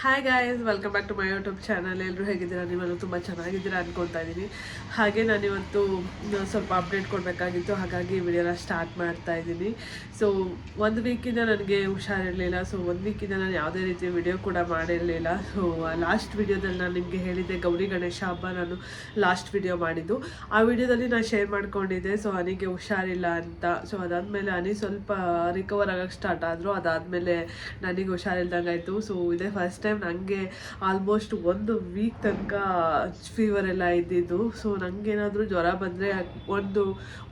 Hi guys welcome back to my YouTube channel ಎಲ್ಲರೂ ಹೇಗಿದ್ದೀರಾ? ನೀವೆಲ್ಲರೂ ತುಂಬ ಚೆನ್ನಾಗಿದ್ದೀರಾ ಅನ್ಕೊತಾ ಇದ್ದೀನಿ. ಹಾಗೆ ನಾನಿವತ್ತು ಸ್ವಲ್ಪ ಅಪ್ಡೇಟ್ ಕೊಡಬೇಕಾಗಿತ್ತು. ಹಾಗಾಗಿ ವಿಡಿಯೋನ ಸ್ಟಾರ್ಟ್ ಮಾಡ್ತಾ ಇದ್ದೀನಿ. ಸೊ ಒಂದು ವೀಕಿಂದ ನನಗೆ ಹುಷಾರಿರಲಿಲ್ಲ. ಸೊ ಒಂದು ವೀಕಿಂದ ನಾನು ಯಾವುದೇ ರೀತಿ ವಿಡಿಯೋ ಕೂಡ ಮಾಡಿರಲಿಲ್ಲ. ಸೊ ಲಾಸ್ಟ್ ವಿಡಿಯೋದಲ್ಲಿ ನಾನು ನಿಮಗೆ ಹೇಳಿದ್ದೆ ಗೌರಿ ಗಣೇಶ ಹಬ್ಬ ನಾನು ಲಾಸ್ಟ್ ವಿಡಿಯೋ ಮಾಡಿದ್ದು. ಆ ವಿಡಿಯೋದಲ್ಲಿ ನಾನು ಶೇರ್ ಮಾಡ್ಕೊಂಡಿದ್ದೆ. ಸೊ ಅನಿಗೆ ಹುಷಾರಿಲ್ಲ ಅಂತ. ಸೊ ಅದಾದಮೇಲೆ ಅನಿ ಸ್ವಲ್ಪ ರಿಕವರ್ ಆಗೋಕೆ ಸ್ಟಾರ್ಟ್ ಆದರು. ಅದಾದಮೇಲೆ ನನಗೆ ಹುಷಾರಿಲ್ದಂಗೆ ಆಯಿತು. ಸೊ ಇದೇ ಫಸ್ಟ್ ಟೈಮ್ ನನಗೆ ಆಲ್ಮೋಸ್ಟ್ ಒಂದು ವೀಕ್ ತನಕ ಫೀವರ್ ಎಲ್ಲ ಇದ್ದಿದ್ದು. ಸೊ ನನಗೇನಾದರೂ ಜ್ವರ ಬಂದರೆ ಒಂದು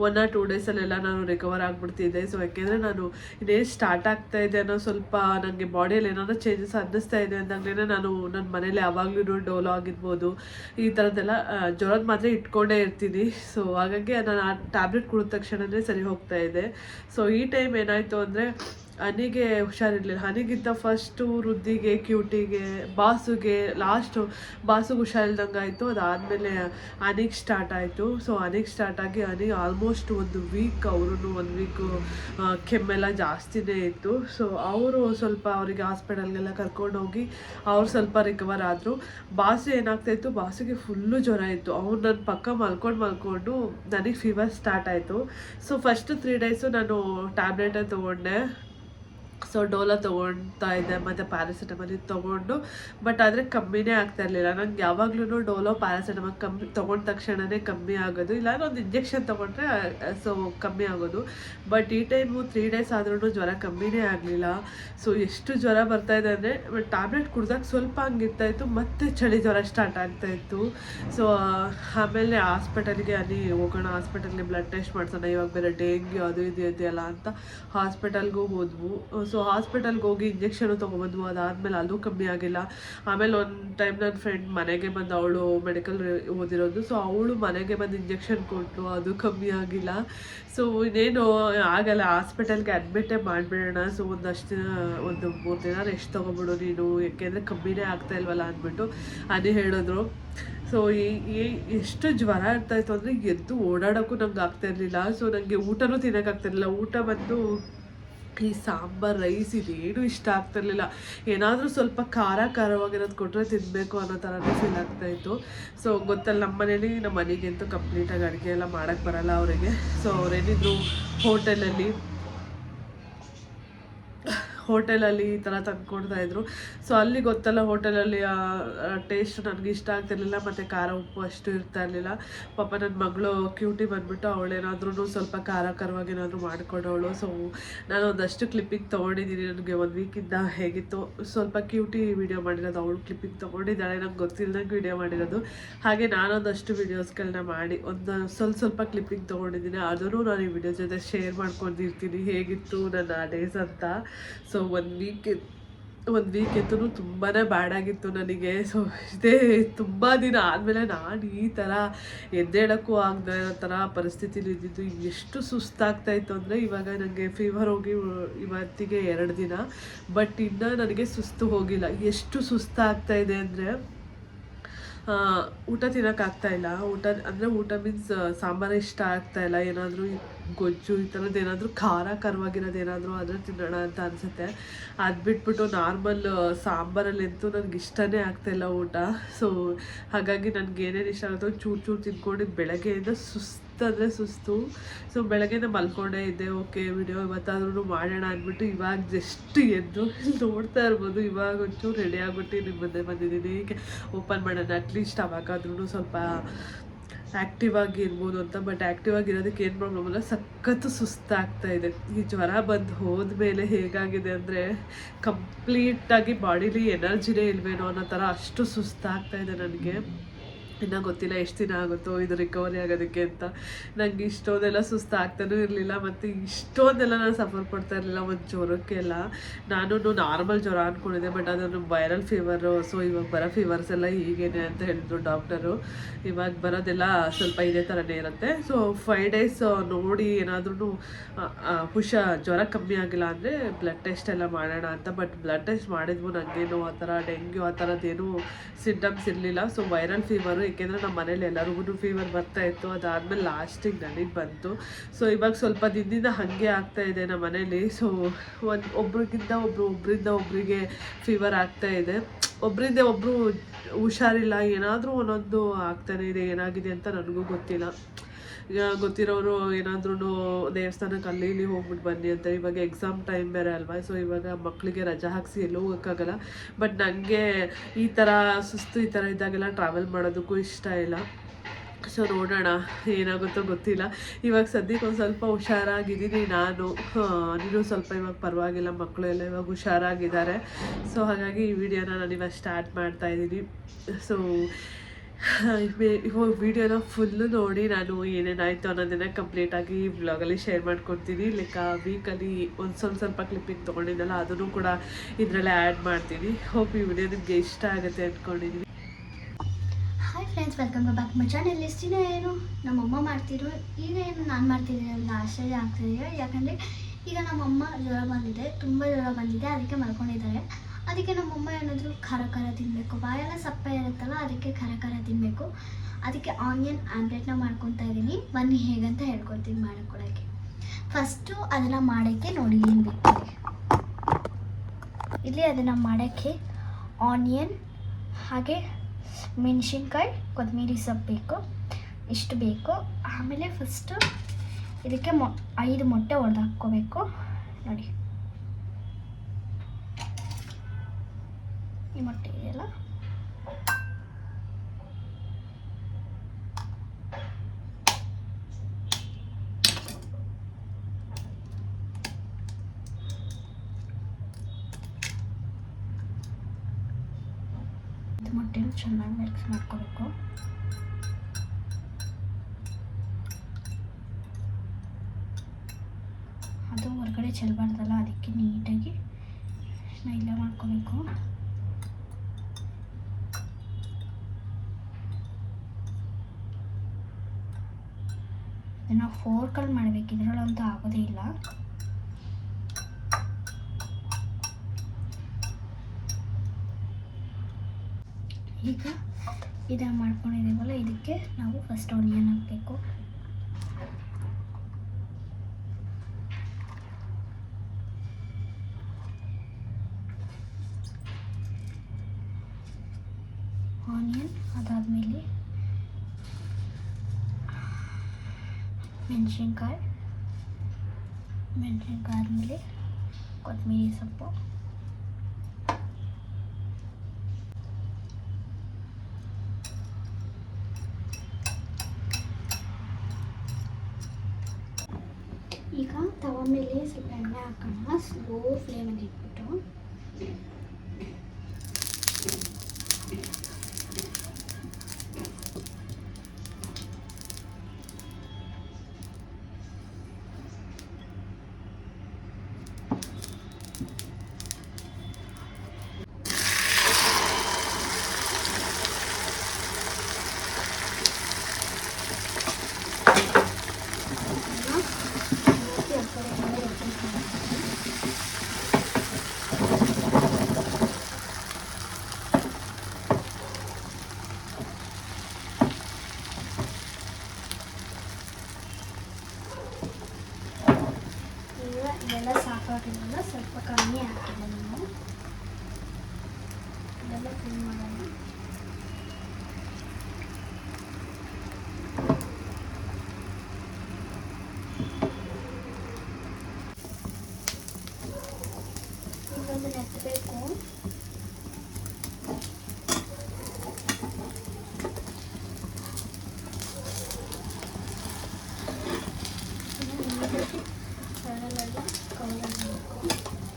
ಒನ್ ಆರ್ ಟೂ ಡೇಸಲ್ಲೆಲ್ಲ ನಾನು ರಿಕವರ್ ಆಗಿಬಿಡ್ತಿದ್ದೆ. ಸೊ ಯಾಕೆಂದರೆ ನಾನು ಇನ್ನೇನು ಸ್ಟಾರ್ಟ್ ಆಗ್ತಾ ಇದೆ ಅನ್ನೋ ಸ್ವಲ್ಪ ನನಗೆ ಬಾಡಿಯಲ್ಲಿ ಏನಾದರೂ ಚೇಂಜಸ್ ಅನ್ನಿಸ್ತಾ ಇದೆ ಅಂದಾಗಲೇ ನಾನು ನನ್ನ ಮನೇಲಿ ಯಾವಾಗಲೂ ಡೋಲೋ ಆಗಿರ್ಬೋದು. ಈ ಥರದ್ದೆಲ್ಲ ಜ್ವರದ ಮಾತ್ರ ಇಟ್ಕೊಂಡೇ ಇರ್ತೀನಿ. ಸೊ ಹಾಗಾಗಿ ನಾನು ಆ ಟ್ಯಾಬ್ಲೆಟ್ ಕುಡಿದ ತಕ್ಷಣವೇ ಸರಿ ಹೋಗ್ತಾ ಇದೆ. ಸೊ ಈ ಟೈಮ್ ಏನಾಯಿತು ಅಂದರೆ ಹನಿಗೆ ಹುಷಾರಿರ್ಲಿಲ್ಲ. ಹನಿಗಿಂತ ಫಸ್ಟು ವೃದ್ಧಿಗೆ ಕ್ಯೂಟಿಗೆ ಬಾಸುಗೆ ಲಾಸ್ಟು ಬಾಸುಗೆ ಹುಷಾರಿಲ್ದಂಗೆ ಆಯಿತು. ಅದಾದಮೇಲೆ ಹನಿಗೆ ಸ್ಟಾರ್ಟ್ ಆಯಿತು. ಸೊ ಹನಿಗೆ ಸ್ಟಾರ್ಟ್ ಆಗಿ ಹನಿ ಆಲ್ಮೋಸ್ಟ್ ಒಂದು ವೀಕ್ ಅವರು ಒಂದು ವೀಕು ಕೆಮ್ಮೆಲ್ಲ ಜಾಸ್ತಿನೇ ಇತ್ತು. ಸೊ ಅವರು ಸ್ವಲ್ಪ ಅವರಿಗೆ ಹಾಸ್ಪಿಟಲ್ಗೆಲ್ಲ ಕರ್ಕೊಂಡೋಗಿ ಅವ್ರು ಸ್ವಲ್ಪ ರಿಕವರ್ ಆದರು. ಬಾಸು ಏನಾಗ್ತಾಯಿತ್ತು ಬಾಸುಗೆ ಫುಲ್ಲು ಜ್ವರ ಇತ್ತು. ಅವ್ರು ನನ್ನ ಪಕ್ಕ ಮಲ್ಕೊಂಡು ಮಲ್ಕೊಂಡು ನನಗೆ ಫೀವರ್ ಸ್ಟಾರ್ಟ್ ಆಯಿತು. ಸೊ ಫಸ್ಟ್ ತ್ರೀ ಡೇಸು ನಾನು ಟ್ಯಾಬ್ಲೆಟೇ ತೊಗೊಂಡೆ. ಸೊ ಡೋಲೋ ತೊಗೊಳ್ತಾ ಇದ್ದೆ ಮತ್ತು ಪ್ಯಾರಾಸಿಟಮಲ್ ಇದು ತೊಗೊಂಡು. ಬಟ್ ಆದರೆ ಕಮ್ಮಿನೇ ಆಗ್ತಾ ಇರಲಿಲ್ಲ. ನಂಗೆ ಯಾವಾಗ್ಲೂ ಡೋಲೋ ಪ್ಯಾರಾಸಿಟಮಲ್ ಕಮ್ಮಿ ತೊಗೊಂಡ ತಕ್ಷಣವೇ ಕಮ್ಮಿ ಆಗೋದು. ಇಲ್ಲಾಂದ್ರೆ ಒಂದು ಇಂಜೆಕ್ಷನ್ ತೊಗೊಂಡ್ರೆ ಸೊ ಕಮ್ಮಿ ಆಗೋದು. ಬಟ್ ಈ ಟೈಮು ತ್ರೀ ಡೇಸ್ ಆದ್ರೂ ಜ್ವರ ಕಮ್ಮಿನೇ ಆಗಲಿಲ್ಲ. ಸೊ ಎಷ್ಟು ಜ್ವರ ಬರ್ತಾ ಇದೆ ಅಂದರೆ ಟ್ಯಾಬ್ಲೆಟ್ ಕುಡ್ದಾಗ ಸ್ವಲ್ಪ ಹಂಗಿರ್ತಾ ಇತ್ತು. ಮತ್ತೆ ಚಳಿ ಜ್ವರ ಸ್ಟಾರ್ಟ್ ಆಗ್ತಾ ಇತ್ತು. ಸೊ ಆಮೇಲೆ ಹಾಸ್ಪಿಟಲ್ಗೆ ಅಲ್ಲಿ ಹೋಗೋಣ, ಹಾಸ್ಪಿಟಲ್ಗೆ ಬ್ಲಡ್ ಟೆಸ್ಟ್ ಮಾಡ್ಸೋಣ, ಇವಾಗ ಬೇರೆ ಡೆಂಗ್ಯೂ ಅದು ಇದು ಇದೆಯಲ್ಲ ಅಂತ ಹಾಸ್ಪಿಟಲ್ಗೂ ಹೋದ್ವು. ಸೊ ಹಾಸ್ಪಿಟಲ್ಗೆ ಹೋಗಿ ಇಂಜೆಕ್ಷನು ತೊಗೊಬಂದ್ವು ಅದಾದಮೇಲೆ ಅದು ಕಮ್ಮಿ ಆಗಿಲ್ಲ. ಆಮೇಲೆ ಒಂದು ಟೈಮ್ ನನ್ನ ಫ್ರೆಂಡ್ ಮನೆಗೆ ಬಂದು ಅವಳು ಮೆಡಿಕಲ್ ಓದಿರೋದು. ಸೊ ಅವಳು ಮನೆಗೆ ಬಂದು ಇಂಜೆಕ್ಷನ್ ಕೊಟ್ಟು ಅದು ಕಮ್ಮಿ ಆಗಿಲ್ಲ. ಸೊ ಇನ್ನೇನು ಆಗಲ್ಲ. ಹಾಸ್ಪಿಟಲ್ಗೆ ಅಡ್ಮಿಟೇ ಮಾಡಿಬಿಡೋಣ. ಸೊ ಒಂದಷ್ಟು ಒಂದು ಮೂರು ದಿನ ರೆಸ್ಟ್ ತೊಗೊಬಿಡು ನೀನು. ಯಾಕೆಂದರೆ ಕಮ್ಮಿನೇ ಆಗ್ತಾ ಇಲ್ವಲ್ಲ ಅಂದ್ಬಿಟ್ಟು ಅದೇ ಹೇಳಿದ್ರು. ಸೊ ಎಷ್ಟು ಜ್ವರ ಇರ್ತಾ ಇತ್ತು ಅಂದರೆ ಎದ್ದು ಓಡಾಡೋಕ್ಕೂ ನಂಗೆ ಆಗ್ತಾ ಇರಲಿಲ್ಲ. ಸೊ ನನಗೆ ಊಟನೂ ತಿನ್ನೋಕ್ಕಾಗ್ತಿರ್ಲಿಲ್ಲ ಊಟ ಬಂದು ಈ ಸಾಂಬಾರ್ ರೈಸ್ ಇದೇನು ಇಷ್ಟ ಆಗ್ತಿರ್ಲಿಲ್ಲ. ಏನಾದರೂ ಸ್ವಲ್ಪ ಖಾರ ಖಾರವಾಗಿರೋದು ಕೊಟ್ಟರೆ ತಿನ್ನಬೇಕು ಅನ್ನೋ ಥರನೇ ಫೀಲ್ ಆಗ್ತಾಯಿತ್ತು ಸೊ ಗೊತ್ತಲ್ಲ ನಮ್ಮ ಮನೇಲಿ ನಮ್ಮ ಮನೆಗಂತೂ ಕಂಪ್ಲೀಟಾಗಿ ಅಡುಗೆ ಎಲ್ಲ ಮಾಡೋಕ್ಕೆ ಬರಲ್ಲ ಅವರಿಗೆ. ಸೊ ಅವರೇನಿದ್ರು ಹೋಟೆಲಲ್ಲಿ ಹೋಟೆಲಲ್ಲಿ ಈ ಥರ ತಂದ್ಕೊಡ್ತಾ ಇದ್ರು. ಸೊ ಅಲ್ಲಿ ಗೊತ್ತಲ್ಲ ಹೋಟೆಲಲ್ಲಿ ಟೇಸ್ಟ್ ನನಗೆ ಇಷ್ಟ ಆಗ್ತಿರ್ಲಿಲ್ಲ, ಮತ್ತು ಖಾರ, ಉಪ್ಪು ಅಷ್ಟು ಇರ್ತಾ ಇರಲಿಲ್ಲ. ಪಾಪ ನನ್ನ ಮಗಳು ಕ್ಯೂಟಿ ಬಂದ್ಬಿಟ್ಟು ಅವಳೇನಾದ್ರೂ ಸ್ವಲ್ಪ ಖಾರ ಖರವಾಗಿ ಏನಾದರೂ ಮಾಡಿಕೊಡೋಳು ಸೊ ನಾನು ಒಂದಷ್ಟು ಕ್ಲಿಪ್ಪಿಂಗ್ ತೊಗೊಂಡಿದ್ದೀನಿ. ನನಗೆ ಒಂದು ವೀಕಿಂದ ಹೇಗಿತ್ತು ಸ್ವಲ್ಪ ಕ್ಯೂಟಿ ವಿಡಿಯೋ ಮಾಡಿರೋದು ಅವಳು ಕ್ಲಿಪ್ಪಿಂಗ್ ತೊಗೊಂಡಿದ್ದಾಳೆ. ನಂಗೆ ಗೊತ್ತಿಲ್ಲದಂಗೆ ವಿಡಿಯೋ ಮಾಡಿರೋದು. ಹಾಗೆ ನಾನೊಂದಷ್ಟು ವೀಡಿಯೋಸ್ಗಳನ್ನ ಮಾಡಿ ಒಂದು ಸ್ವಲ್ಪ ಸ್ವಲ್ಪ ಕ್ಲಿಪ್ಪಿಂಗ್ ತೊಗೊಂಡಿದ್ದೀನಿ. ಅದನ್ನು ನಾನು ಈ ವಿಡಿಯೋ ಜೊತೆ ಶೇರ್ ಮಾಡ್ಕೊಂಡಿರ್ತೀನಿ. ಹೇಗಿತ್ತು ನನ್ನ ಡೇಸ್ ಅಂತ. ಸೊ ಒಂದು ವೀಕ್ ಒಂದು ವೀಕ್ ಇತ್ತು ತುಂಬಾ ಬ್ಯಾಡ್ ಆಗಿತ್ತು ನನಗೆ. ಸೊ ಇದೇ ತುಂಬ ದಿನ ಆದಮೇಲೆ ನಾನು ಈ ಥರ ಎದ್ದೇಳೋಕ್ಕೂ ಆಗದೆ ಇರೋ ಥರ ಪರಿಸ್ಥಿತಿಲಿ ಇದ್ದಿದ್ದು. ಎಷ್ಟು ಸುಸ್ತಾಗ್ತಾ ಇತ್ತು ಅಂದರೆ ಇವಾಗ ನನಗೆ ಫೀವರ್ ಹೋಗಿ ಇವತ್ತಿಗೆ ಎರಡು ದಿನ. ಬಟ್ ಇನ್ನು ನನಗೆ ಸುಸ್ತು ಹೋಗಿಲ್ಲ. ಎಷ್ಟು ಸುಸ್ತಾಗ್ತಾ ಇದೆ ಅಂದರೆ ಊಟ ತಿನ್ನೋಕ್ಕಾಗ್ತಾಯಿಲ್ಲ ಊಟ ಅಂದರೆ ಊಟ ಮೀನ್ಸ್ ಸಾಂಬಾರು ಇಷ್ಟ ಆಗ್ತಾಯಿಲ್ಲ ಏನಾದರೂ ಗೊಜ್ಜು ಈ ಥರದ್ದು ಏನಾದರೂ, ಖಾರ ಖರವಾಗಿರೋದು ಏನಾದರೂ ಆದರೆ ತಿನ್ನೋಣ ಅಂತ ಅನಿಸುತ್ತೆ. ಅದು ಬಿಟ್ಬಿಟ್ಟು ನಾರ್ಮಲ್ ಸಾಂಬಾರಲ್ಲಂತೂ ನನಗೆ ಇಷ್ಟನೇ ಆಗ್ತಾಯಿಲ್ಲ ಊಟ. ಸೊ ಹಾಗಾಗಿ ನನಗೆ ಏನೇನು ಇಷ್ಟ ಆಗುತ್ತೋ ಚೂರು ಚೂರು ತಿನ್ಕೊಂಡು ಬೆಳಗ್ಗೆಯಿಂದ ಸುಸ್ತು ಅಂದರೆ ಸುಸ್ತು. ಸೊ ಬೆಳಗ್ಗೆನೇ ಮಲ್ಕೊಂಡೇ ಇದ್ದೆ, ಓಕೆ, ವಿಡಿಯೋ ಇವತ್ತಾದ್ರೂ ಮಾಡೋಣ ಅಂದ್ಬಿಟ್ಟು ಇವಾಗ ಜಸ್ಟ್ ಎದ್ದು ನೋಡ್ತಾ ಇರ್ಬೋದು. ಇವಾಗ ಒಂಚೂರು ರೆಡಿ ಆಗ್ಬಿಟ್ಟು ನಿಮ್ಮ ಮುಂದೆ ಬಂದಿದ್ದೀನಿ. ಓಪನ್ ಮಾಡೋಣ, ಅಟ್ಲೀಸ್ಟ್ ಅವಾಗಾದ್ರೂ ಸ್ವಲ್ಪ ಆ್ಯಕ್ಟಿವ್ ಆಗಿ ಇರ್ಬೋದು ಅಂತ ಬಟ್ ಆಕ್ಟಿವ್ ಆಗಿರೋದಕ್ಕೆ ಏನು ಪ್ರಾಬ್ಲಮ್ ಅಲ್ಲ ಸಖತ್ತು ಸುಸ್ತಾಗ್ತಾ ಇದೆ. ಈ ಜ್ವರ ಬಂದು ಹೋದ್ಮೇಲೆ ಹೇಗಾಗಿದೆ ಅಂದರೆ ಕಂಪ್ಲೀಟಾಗಿ ಬಾಡಿಲಿ ಎನರ್ಜಿನೇ ಇಲ್ವೇನೋ ಅನ್ನೋ ಥರ ಅಷ್ಟು ಸುಸ್ತಾಗ್ತಾ ಇದೆ ನನಗೆ. ಇನ್ನು ಗೊತ್ತಿಲ್ಲ, ಎಷ್ಟು ದಿನ ಆಗುತ್ತೋ, ಇದು ರಿಕವರಿ ಆಗೋದಕ್ಕೆ ಅಂತ. ನನಗೆ ಇಷ್ಟೊಂದೆಲ್ಲ ಸುಸ್ತು ಆಗ್ತಾನೂ ಇರಲಿಲ್ಲ, ಮತ್ತು ಇಷ್ಟೊಂದೆಲ್ಲ ನಾನು ಸಫರ್ ಪಡ್ತಾ ಇರಲಿಲ್ಲ, ಒಂದು ಜ್ವರಕ್ಕೆಲ್ಲ. ನಾನು ನಾರ್ಮಲ್ ಜ್ವರ ಅಂದ್ಕೊಂಡಿದ್ದೆ ಬಟ್ ಅದನ್ನು ವೈರಲ್ ಫೀವರು ಸೊ ಇವಾಗ ಬರೋ ಫೀವರ್ಸ್ ಎಲ್ಲ ಹೀಗೇನೆ ಅಂತ ಹೇಳಿದ್ರು ಡಾಕ್ಟರು ಇವಾಗ ಬರೋದೆಲ್ಲ ಸ್ವಲ್ಪ ಇದೇ ಥರನೇ ಇರುತ್ತೆ. ಸೊ ಫೈವ್ ಡೇಸ್ ನೋಡಿ ಏನಾದ್ರೂ ಹುಷ, ಜ್ವರ ಕಮ್ಮಿ ಆಗಿಲ್ಲ ಅಂದರೆ ಬ್ಲಡ್ ಟೆಸ್ಟ್ ಎಲ್ಲ ಮಾಡೋಣ ಅಂತ ಬಟ್ ಬ್ಲಡ್ ಟೆಸ್ಟ್ ಮಾಡಿದ್ವು ನನಗೇನು ಆ ಥರ, ಡೆಂಗ್ಯೂ ಆ ಥರದ್ದೇನು ಸಿಂಟಮ್ಸ್ ಇರಲಿಲ್ಲ. ಸೊ ವೈರಲ್ ಫೀವರು ಏಕೆಂದರೆ ನಮ್ಮ ಮನೇಲಿ ಎಲ್ಲರಿಗೂ ಫೀವರ್ ಬರ್ತಾ ಇತ್ತು. ಅದಾದಮೇಲೆ ಲಾಸ್ಟಿಗೆ ನನಗೆ ಬಂತು. ಸೊ ಇವಾಗ ಸ್ವಲ್ಪ ದಿನದಿಂದ ಹಾಗೆ ಆಗ್ತಾ ಇದೆ ನಮ್ಮ ಮನೇಲಿ. ಸೊ ಒಂದು ಒಬ್ರಿಗಿಂತ ಒಬ್ರು ಒಬ್ರಿಂದ ಒಬ್ರಿಗೆ ಫೀವರ್ ಆಗ್ತಾ ಇದೆ. ಒಬ್ಬರಿಂದ ಒಬ್ಬರು ಹುಷಾರಿಲ್ಲ. ಏನಾದರೂ ಒಂದೊಂದು ಆಗ್ತಾನೆ ಇದೆ. ಏನಾಗಿದೆ ಅಂತ ನನಗೂ ಗೊತ್ತಿಲ್ಲ. ಈಗ ಗೊತ್ತಿರೋರು ಏನಾದ್ರೂ ದೇವಸ್ಥಾನಕ್ಕೆ ಅಲ್ಲಿ ಇಲ್ಲಿ ಹೋಗ್ಬಿಟ್ಟು ಬನ್ನಿ ಅಂತ. ಇವಾಗ ಎಕ್ಸಾಮ್ ಟೈಮ್ ಬೇರೆ ಅಲ್ವಾ? ಸೊ ಇವಾಗ ಮಕ್ಕಳಿಗೆ ರಜಾ ಹಾಕಿಸಿ ಎಲ್ಲೂ ಹೋಗೋಕ್ಕಾಗಲ್ಲ. ಬಟ್ ನನಗೆ ಈ ಥರ ಸುಸ್ತು ಈ ಥರ ಇದ್ದಾಗೆಲ್ಲ ಟ್ರಾವೆಲ್ ಮಾಡೋದಕ್ಕೂ ಇಷ್ಟ ಇಲ್ಲ. ಸೊ ನೋಡೋಣ. ಏನಾಗುತ್ತೋ ಗೊತ್ತಿಲ್ಲ. ಇವಾಗ ಸದ್ಯಕ್ಕೆ ಒಂದು ಸ್ವಲ್ಪ ಹುಷಾರಾಗಿದ್ದೀನಿ ನಾನು. ನೀನು ಸ್ವಲ್ಪ ಇವಾಗ ಪರವಾಗಿಲ್ಲ. ಮಕ್ಕಳು ಎಲ್ಲ ಇವಾಗ ಹುಷಾರಾಗಿದ್ದಾರೆ. ಸೊ ಹಾಗಾಗಿ ಈ ವಿಡಿಯೋನ ನಾನು ಇವಾಗ ಸ್ಟಾರ್ಟ್ ಮಾಡ್ತಾ ಇದ್ದೀನಿ. ಸೊ ವಿಡಿಯೋನ ಫುಲ್ಲು ನೋಡಿ ನಾನು ಏನೇನಾಯಿತು ಅನ್ನೋದನ್ನ ಕಂಪ್ಲೀಟಾಗಿ ಈ ವ್ಲಾಗಲ್ಲಿ ಶೇರ್ ಮಾಡ್ಕೊಡ್ತೀನಿ. ಲೈಕ್ ಆ ವೀಕಲ್ಲಿ ಒಂದು ಸ್ವಲ್ಪ ಸ್ವಲ್ಪ ಕ್ಲಿಪ್ಪಿಂಗ್ ತೊಗೊಂಡಿದ್ದಲ್ಲ ಅದನ್ನು ಕೂಡ ಇದರಲ್ಲೇ ಆ್ಯಡ್ ಮಾಡ್ತೀನಿ. ಹೋಪ್ ಈ ವಿಡಿಯೋ ನಿಮಗೆ ಇಷ್ಟ ಆಗುತ್ತೆ ಅಂದ್ಕೊಂಡಿದ್ದೀನಿ hi friends welcome back my channel ದಿನ ಏನು? ನಮ್ಮಮ್ಮ ಮಾಡ್ತಿದ್ರು ಈಗ ಏನು ನಾನು ಮಾಡ್ತಿದ್ದೀನಿ ಆಶ್ಚರ್ಯ ಆಗ್ತಿದೆಯಾ ಯಾಕಂದರೆ ಈಗ ನಮ್ಮಮ್ಮ ಜ್ವರ ಬಂದಿದೆ, ತುಂಬ ಜ್ವರ ಬಂದಿದೆ, ಅದಕ್ಕೆ ಮಲ್ಕೊಂಡಿದ್ದಾರೆ. ಅದಕ್ಕೆ ನಮ್ಮಮ್ಮ ಏನಾದರೂ ಖಾರ ಖಾರ ತಿನ್ನಬೇಕು ಬಾಯೆಲ್ಲ ಸಪ್ಪೆ ಇರುತ್ತಲ್ಲ ಅದಕ್ಕೆ ಖಾರ ಖಾರ ತಿನ್ನಬೇಕು ಅದಕ್ಕೆ ಆನಿಯನ್ ಆಮ್ಲೆಟ್ನ ಮಾಡ್ಕೊತಾ ಇದ್ದೀನಿ ಬನ್ನಿ, ಹೇಗಂತ ಹೇಳ್ಕೊಡ್ತೀನಿ ಮಾಡ್ಕೊಳ್ಳೋಕ್ಕೆ ಫಸ್ಟು ಅದನ್ನು ಮಾಡೋಕ್ಕೆ ನೋಡಿ, ಏನು ಬೇಕು ಇಲ್ಲಿ ಅದನ್ನು ಮಾಡೋಕ್ಕೆ ಆನಿಯನ್, ಹಾಗೆ ಮೆಣಸಿನ್ಕಾಯಿ, ಕೊತ್ತಂಬರಿ ಸೊಪ್ಪು ಬೇಕು. ಇಷ್ಟು ಬೇಕು. ಆಮೇಲೆ ಫಸ್ಟು ಇದಕ್ಕೆ ಮೊ ಐದು ಮೊಟ್ಟೆ ಒಡೆದು ಹಾಕ್ಕೋಬೇಕು. ನೋಡಿ. ಈ ಮೊಟ್ಟೆ ಇದೆಯಲ್ಲ? ಇದು ಮೊಟ್ಟೆನ ಚೆನ್ನಾಗಿ ಮಿಕ್ಸ್ ಮಾಡ್ಕೋಬೇಕು. ಅದು ಹೊರಗಡೆ ಚೆಲ್ಲಬಾರ್ದಲ್ಲ ಅದಕ್ಕೆ ನೀಟಾಗಿ ನೈಲ ಮಾಡ್ಕೋಬೇಕು. ಇದನ್ನು ಫೋರ್ಕಲ್ಲಿ ಮಾಡಬೇಕು. ಇದರಲ್ಲಂತೂ ಆಗೋದೇ ಇಲ್ಲ. ಈಗ ಇದನ್ನು ಮಾಡ್ಕೊಂಡಿದ್ದೀವಲ್ಲ ಇದಕ್ಕೆ ನಾವು ಫಸ್ಟ್ ಆನಿಯನ್ ಹಾಕಬೇಕು ಆನಿಯನ್ ಅದಾದಮೇಲೆ ಮೆಣಸಿನ್ಕಾಯಿ ಆದಮೇಲೆ ಕೊತ್ತಂಬರಿ ಸೊಪ್ಪು. ಈಗ ತವ ಮೇಲೆ ಸ್ವಲ್ಪ ಎಣ್ಣೆ ಹಾಕೋಣ. ಸ್ಲೋ ಫ್ಲೇಮಲ್ಲಿ ಇಟ್ಬಿಟ್ಟು. ಇದೆಲ್ಲ ಸಾಕಾಗಿಲ್ಲ ಸ್ವಲ್ಪ ಕಮ್ಮಿ ಹಾಕಿಲ್ಲ ನಾವು ಇದೆಲ್ಲ ಕ್ಲೀನ್ ಮಾಡೋಣ ಇದೊಂದು ನೆತ್ತಬೇಕು ಸಣ್ಣಲೆಲ್ಲ Cabeza de.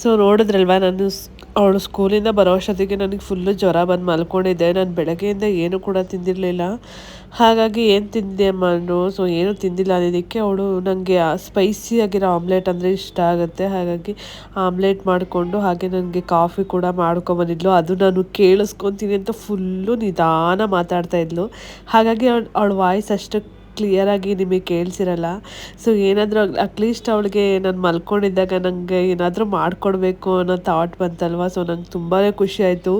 ಸೊ ನೋಡಿದ್ರಲ್ವ, ನಾನು ಅವಳು ಸ್ಕೂಲಿಂದ ಬರೋ ಅಷ್ಟೊತ್ತಿಗೆ ನನಗೆ ಫುಲ್ಲು ಜ್ವರ ಬಂದು ಮಲ್ಕೊಂಡಿದ್ದೆ. ನಾನು ಬೆಳಗ್ಗೆಯಿಂದ ಏನು ಕೂಡ ತಿಂದಿರಲಿಲ್ಲ. ಹಾಗಾಗಿ ಏನು ತಿಂದೆ ಅಂದರು ಸೊ ಏನು ತಿಂದಿಲ್ಲ ಅನ್ನೋದಕ್ಕೆ ಅವಳು ನನಗೆ ಸ್ಪೈಸಿ ಆಗಿರೋ ಆಮ್ಲೆಟ್ ಅಂದರೆ ಇಷ್ಟ ಆಗುತ್ತೆ. ಹಾಗಾಗಿ ಆಮ್ಲೆಟ್ ಮಾಡಿಕೊಂಡು ಹಾಗೆ ನನಗೆ ಕಾಫಿ ಕೂಡ ಮಾಡ್ಕೊಂಬಂದಿದ್ಲು ಅದು ನಾನು ಕೇಳಿಸ್ಕೊತೀನಿ ಅಂತ ಫುಲ್ಲು ನಿಧಾನ ಮಾತಾಡ್ತಾ ಇದ್ಲು. ಹಾಗಾಗಿ ಅವಳು, ಅವಳ ವಾಯ್ಸ್ ಅಷ್ಟು ಕ್ಲಿಯರಾಗಿ ನಿಮಗೆ ಕೇಳಿಸಿರಲ್ಲ. ಸೊ ಏನಾದರೂ ಅಟ್ಲೀಸ್ಟ್ ಅವಳಿಗೆ ನಾನು ಮಲ್ಕೊಂಡಿದ್ದಾಗ ನನಗೆ ಏನಾದರೂ ಮಾಡಿಕೊಡ್ಬೇಕು ಅನ್ನೋ ಥಾಟ್ ಬಂತಲ್ವ? ಸೊ ನಂಗೆ ತುಂಬಾ ಖುಷಿ ಆಯಿತು.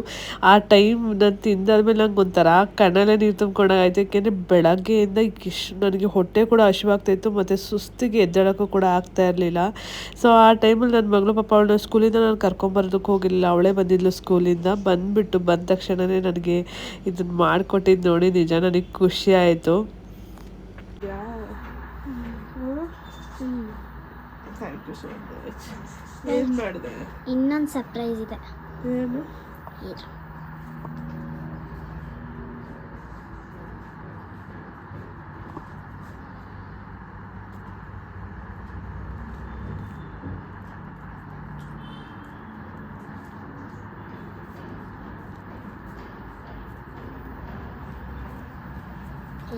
ಆ ಟೈಮ್ ನಾನು ತಿಂದಾದ್ಮೇಲೆ ನಂಗೆ ಒಂಥರ ಕಣ್ಣಲ್ಲೇ ನೀರು ತುಂಬ್ಕೊಂಡಾಗಾಯ್ತು ಯಾಕೆಂದರೆ ಬೆಳಗ್ಗೆಯಿಂದ ಇಷ್ಟು ನನಗೆ ಹೊಟ್ಟೆ ಕೂಡ ಹಸಿವಾಗ್ತಾಯಿತ್ತು ಮತ್ತು ಸುಸ್ತಿಗೆ ಎದ್ದೇಳೋಕ್ಕೂ ಕೂಡ ಆಗ್ತಾ ಇರಲಿಲ್ಲ. ಸೊ ಆ ಟೈಮಲ್ಲಿ ನನ್ನ ಮಗಳು ಪಾಪ ಅವಳನ್ನ ಸ್ಕೂಲಿಂದ ನಾನು ಕರ್ಕೊಂಬರೋದಕ್ಕೆ ಹೋಗಿಲ್ಲ ಅವಳೇ ಬಂದಿದ್ಲು ಸ್ಕೂಲಿಂದ. ಬಂದುಬಿಟ್ಟು ಬಂದ ತಕ್ಷಣವೇ ನನಗೆ ಇದನ್ನು ಮಾಡಿಕೊಟ್ಟಿದ್ದು ನೋಡಿ ನಿಜ ನನಗೆ ಖುಷಿ ಆಯಿತು. ಏನು ಮಾಡಿದೆ? ಇನ್ನೊಂದು ಸರ್ಪ್ರೈಸ್ ಇದೆ. ಏನು? ಇರು.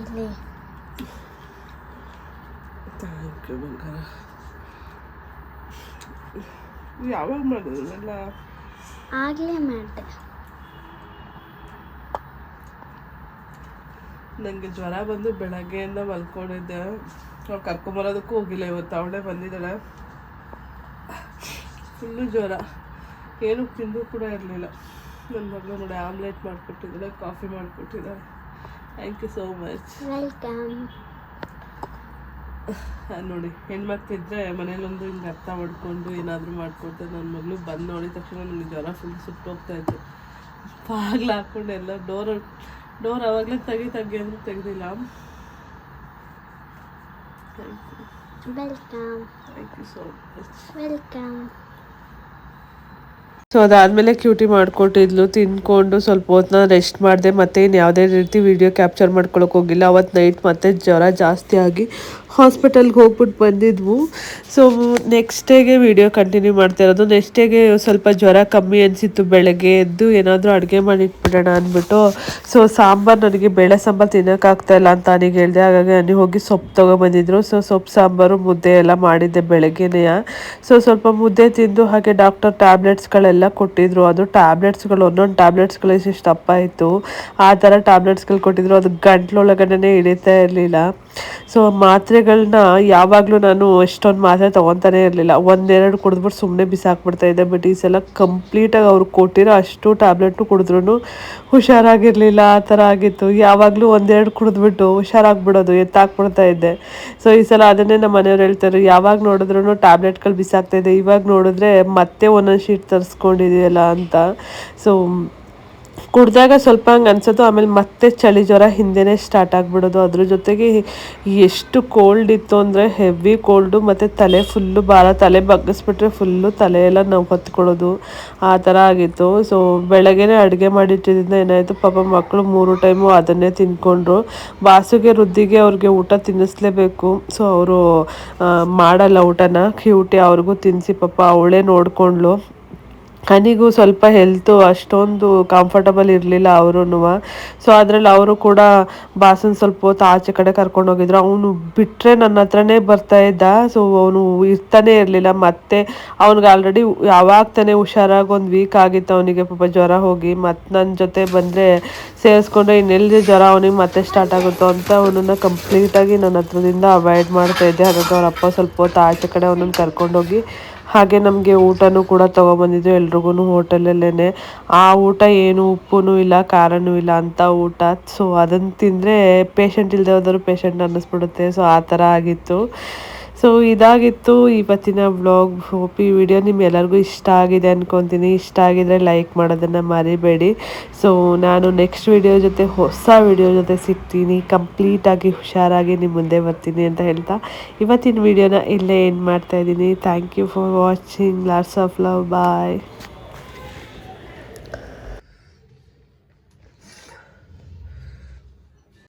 ಇಲ್ಲಿ. ಥ್ಯಾಂಕ್ ಯು ಬಂಗಾರ. ಯಾವಾಗ ಮಾಡಿದ್ರಲ್ಲ ಆಗಲೇ ಮಾಡಿದೆ. ನನಗೆ ಜ್ವರ ಬಂದು ಬೆಳಗ್ಗೆಯಿಂದ ಮಲ್ಕೊಂಡಿದ್ದೆ. ಅವ್ಳು ಕರ್ಕೊಂಬರೋದಕ್ಕೂ ಹೋಗಿಲ್ಲ ಇವತ್ತು ಅವಳೇ ಬಂದಿದ್ದಾಳೆ. ಫುಲ್ಲು ಜ್ವರ. ಏನೂ ತಿಂದು ಕೂಡ ಇರಲಿಲ್ಲ. ನನ್ನ ಮಗಳು ನೋಡಿ ಆಮ್ಲೆಟ್ ಮಾಡಿಕೊಟ್ಟಿದ್ದಾಳೆ coffee ಮಾಡಿಕೊಟ್ಟಿದ್ದಾಳೆ thank you so much welcome ನೋಡಿ ಹೆಣ್ಮಕ್ಳಿದ್ರೆ ಮನೇಲೊಂದು ಹಿಂಗೆ ಅರ್ಥ ಮಾಡ್ಕೊಂಡು ಏನಾದರೂ ಮಾಡ್ಕೊಡ್ತಾರೆ ನನ್ನ ಮಗಳು ಬಂದು ನೋಡಿದ ತಕ್ಷಣ ನನಗೆ ಜ್ವರ ಫುಲ್ ಸುಟ್ಟೋಗ್ತಾ ಇತ್ತು. ಬಾಗ್ಲು ಹಾಕ್ಕೊಂಡು ಎಲ್ಲ ಡೋರ್ ಡೋರ್ ಅವಾಗಲೇ ತೆಗಿ ತೆಗಿ ಅಂದ್ರೆ ತೆಗ್ದಿಲ್ಲ. ಸೋ ಅದಾದ್ಮೇಲೆ ಕ್ಯೂಟಿ ಮಾಡಿಕೊಟ್ಟಿದ್ಲು. ತಿನ್ಕೊಂಡು ಸ್ವಲ್ಪ ಹೊತ್ತನ್ನ ರೆಸ್ಟ್ ಮಾಡಿದೆ. ಮತ್ತೆ ಇನ್ನು ಯಾವುದೇ ರೀತಿ ವಿಡಿಯೋ ಕ್ಯಾಪ್ಚರ್ ಮಾಡ್ಕೊಳಕ್ಕೆ ಹೋಗಿಲ್ಲ. ಅವತ್ತು ನೈಟ್ ಮತ್ತೆ ಜ್ವರ ಜಾಸ್ತಿ ಆಗಿ ಹಾಸ್ಪಿಟಲ್ಗೆ ಹೋಗ್ಬಿಟ್ಟು ಬಂದಿದ್ವು. ಸೊ ನೆಕ್ಸ್ಟ್ ಡೇಗೆ ವಿಡಿಯೋ ಕಂಟಿನ್ಯೂ ಮಾಡ್ತಾ ಇರೋದು. ನೆಕ್ಸ್ಟ್ ಡೇಗೆ ಸ್ವಲ್ಪ ಜ್ವರ ಕಮ್ಮಿ ಅನಿಸಿತ್ತು ಬೆಳಗ್ಗೆ ಎದ್ದು ಏನಾದರೂ ಅಡುಗೆ ಮಾಡಿಟ್ಬಿಡೋಣ ಅಂದ್ಬಿಟ್ಟು ಸೊ ಸಾಂಬಾರು ನನಗೆ ಬೇಳೆ ಸಾಂಬಾರು ತಿನ್ನೋಕ್ಕಾಗ್ತಾ ಇಲ್ಲ ಅಂತ ನನಗೆ ಹೇಳಿದೆ. ಹಾಗಾಗಿ ನನಗೆ ಹೋಗಿ ಸೊಪ್ಪು ತೊಗೊಬಂದಿದ್ರು. ಸೊ ಸೊಪ್ಪು ಸಾಂಬಾರು ಮುದ್ದೆ ಎಲ್ಲ ಮಾಡಿದ್ದೆ ಬೆಳಗ್ಗೆನೇ. ಸೊ ಸ್ವಲ್ಪ ಮುದ್ದೆ ತಿಂದು ಹಾಗೆ ಡಾಕ್ಟರ್ ಟ್ಯಾಬ್ಲೆಟ್ಸ್ಗಳೆಲ್ಲ ಕೊಟ್ಟಿದ್ರು. ಅದು ಟ್ಯಾಬ್ಲೆಟ್ಸ್ಗಳು ಒಂದೊಂದು ಟ್ಯಾಬ್ಲೆಟ್ಸ್ಗಳು ಇಷ್ಟು ದಪ್ಪ ಇತ್ತು ಆ ಥರ ಟ್ಯಾಬ್ಲೆಟ್ಸ್ಗಳು ಕೊಟ್ಟಿದ್ರು. ಅದು ಗಂಟ್ಲೊಳಗಡೆ ಇಳಿತಾ ಇರಲಿಲ್ಲ. ಸೊ ಮಾತ್ರೆಗಳನ್ನ ಯಾವಾಗಲೂ ನಾನು ಎಷ್ಟೊಂದು ಮಾತ್ರೆ ತೊಗೊತಾನೆ ಇರಲಿಲ್ಲ. ಒಂದೆರಡು ಕುಡಿದ್ಬಿಟ್ಟು ಸುಮ್ಮನೆ ಬಿಸಾಕ್ಬಿಡ್ತಾ ಇದ್ದೆ ಬಟ್ ಈ ಸಲ ಕಂಪ್ಲೀಟಾಗಿ ಅವ್ರು ಕೊಟ್ಟಿರೋ ಅಷ್ಟು ಟ್ಯಾಬ್ಲೆಟು ಕುಡಿದ್ರೂ ಹುಷಾರಾಗಿರಲಿಲ್ಲ, ಆ ಥರ ಆಗಿತ್ತು. ಯಾವಾಗಲೂ ಒಂದೆರಡು ಕುಡಿದ್ಬಿಟ್ಟು ಹುಷಾರಾಗ್ಬಿಡೋದು, ಎತ್ತಾಕ್ಬಿಡ್ತಾ ಇದ್ದೆ. ಸೊ ಈ ಸಲ ಅದನ್ನೇ ನಮ್ಮ ಮನೆಯವ್ರು ಹೇಳ್ತಾರೆ, ಯಾವಾಗ ನೋಡಿದ್ರು ಟ್ಯಾಬ್ಲೆಟ್ಗಳು ಬಿಸಾಕ್ತಾ ಇದೆ ಇವಾಗ ನೋಡಿದ್ರೆ ಮತ್ತೆ ಒಂದೊಂದು ಶೀಟ್ ತರಿಸ್ಕೊಂಡಿದೆಯಲ್ಲ ಅಂತ. ಸೊ ಕುಡಿದಾಗ ಸ್ವಲ್ಪ ಹಂಗೆ ಅನ್ಸೋದು, ಆಮೇಲೆ ಮತ್ತೆ ಚಳಿ ಜ್ವರ ಹಿಂದೆನೇ ಸ್ಟಾರ್ಟ್ ಆಗಿಬಿಡೋದು. ಅದ್ರ ಜೊತೆಗೆ ಎಷ್ಟು ಕೋಲ್ಡ್ ಇತ್ತು ಅಂದರೆ ಹೆವಿ ಕೋಲ್ಡು ಮತ್ತು ತಲೆ ಫುಲ್ಲು ಭಾರ, ತಲೆ ಬಗ್ಗಿಸ್ಬಿಟ್ರೆ ಫುಲ್ಲು ತಲೆ ಎಲ್ಲ ನಾವು ಹೊತ್ಕೊಳ್ಳೋದು. ಆ ಥರ ಆಗಿತ್ತು. ಸೊ ಬೆಳಗ್ಗೆನೇ ಅಡುಗೆ ಮಾಡಿಟ್ಟಿದ್ದರಿಂದ ಏನಾಯಿತು, ಪಾಪ ಮಕ್ಕಳು ಮೂರು ಟೈಮು ಅದನ್ನೇ ತಿಂದ್ಕೊಂಡ್ರು ಬಾಸುಗೆ ವೃದ್ಧಿಗೆ ಅವ್ರಿಗೆ ಊಟ ತಿನ್ನಿಸ್ಲೇಬೇಕು. ಸೊ ಅವರು ಮಾಡಲ್ಲ ಊಟನ. ಕ್ಯೂಟಿ ಅವ್ರಿಗೂ ತಿನ್ನಿಸಿ ಪಾಪ, ಅವಳೇ ನೋಡ್ಕೊಂಡ್ಲು ಕನಿಗೂ ಸ್ವಲ್ಪ ಹೆಲ್ತು ಅಷ್ಟೊಂದು ಕಂಫರ್ಟಬಲ್ ಇರಲಿಲ್ಲ ಅವರು ಸೊ ಅದರಲ್ಲಿ ಅವರು ಕೂಡ ಬಾಸನ್ ಸ್ವಲ್ಪ ಹೊತ್ತು ಆಚೆ ಕಡೆ ಕರ್ಕೊಂಡು ಹೋಗಿದ್ರು. ಅವನು ಬಿಟ್ಟರೆ ನನ್ನ ಹತ್ರನೇ ಬರ್ತಾ ಇದ್ದ. ಸೊ ಅವನು ಇರ್ತಾನೆ ಇರಲಿಲ್ಲ. ಮತ್ತೆ ಅವ್ನಿಗೆ ಆಲ್ರೆಡಿ ಯಾವಾಗ ತಾನೇ ಹುಷಾರಾಗಿ ಒಂದು ವೀಕ್ ಆಗಿತ್ತು ಅವನಿಗೆ ಪಾಪ ಜ್ವರ ಹೋಗಿ. ಮತ್ತು ನನ್ನ ಜೊತೆ ಬಂದರೆ ಸೇರಿಸ್ಕೊಂಡ್ರೆ ಇನ್ನೆಲ್ಲಿ ಜ್ವರ ಅವನಿಗೆ ಮತ್ತೆ ಸ್ಟಾರ್ಟ್ ಆಗುತ್ತೋ ಅಂತ ಅವನನ್ನು ಕಂಪ್ಲೀಟಾಗಿ ನನ್ನ ಹತ್ರದಿಂದ ಅವಾಯ್ಡ್ ಮಾಡ್ತಾ ಇದ್ದೆ. ಹಾಗಾಗಿ ಅವ್ರ ಅಪ್ಪ ಸ್ವಲ್ಪ ಹೊತ್ತು ಆಚೆ ಕಡೆ ಅವನನ್ನು ಕರ್ಕೊಂಡೋಗಿ ಹಾಗೆ ನಮಗೆ ಊಟನೂ ಕೂಡ ತೊಗೊಬಂದಿದ್ರು ಎಲ್ರಿಗೂ ಹೋಟೆಲಲ್ಲೇ ಆ ಊಟ ಏನು ಉಪ್ಪು ಇಲ್ಲ, ಖಾರನೂ ಇಲ್ಲ ಅಂತ ಊಟ. ಸೊ ಅದನ್ನು ತಿಂದರೆ ಪೇಷಂಟ್ ಇಲ್ಲದೆ ಹೋದರೂ ಪೇಷಂಟ್ ಅನ್ನಿಸ್ಬಿಡುತ್ತೆ. ಸೊ ಆ ಥರ ಆಗಿತ್ತು. ಸೊ ಇದಾಗಿತ್ತು ಇವತ್ತಿನ ವ್ಲಾಗ್ ಹೋಪ್ ಈ ವಿಡಿಯೋ ನಿಮ್ಮೆಲ್ಲರಿಗೂ ಇಷ್ಟ ಆಗಿದೆ ಅನ್ಕೊತೀನಿ. ಇಷ್ಟ ಆಗಿದ್ರೆ ಲೈಕ್ ಮಾಡೋದನ್ನು ಮರಿಬೇಡಿ. ಸೊ ನಾನು ನೆಕ್ಸ್ಟ್ ವಿಡಿಯೋ ಜೊತೆ, ಹೊಸ ವಿಡಿಯೋ ಜೊತೆ ಸಿಗ್ತೀನಿ. ಕಂಪ್ಲೀಟಾಗಿ ಹುಷಾರಾಗಿ ನಿಮ್ಮ ಮುಂದೆ ಬರ್ತೀನಿ ಅಂತ ಹೇಳ್ತಾ ಇವತ್ತಿನ ವಿಡಿಯೋನ ಇಲ್ಲೇ ಏನು ಮಾಡ್ತಾ ಇದ್ದೀನಿ. Thank you for watching lots of love bye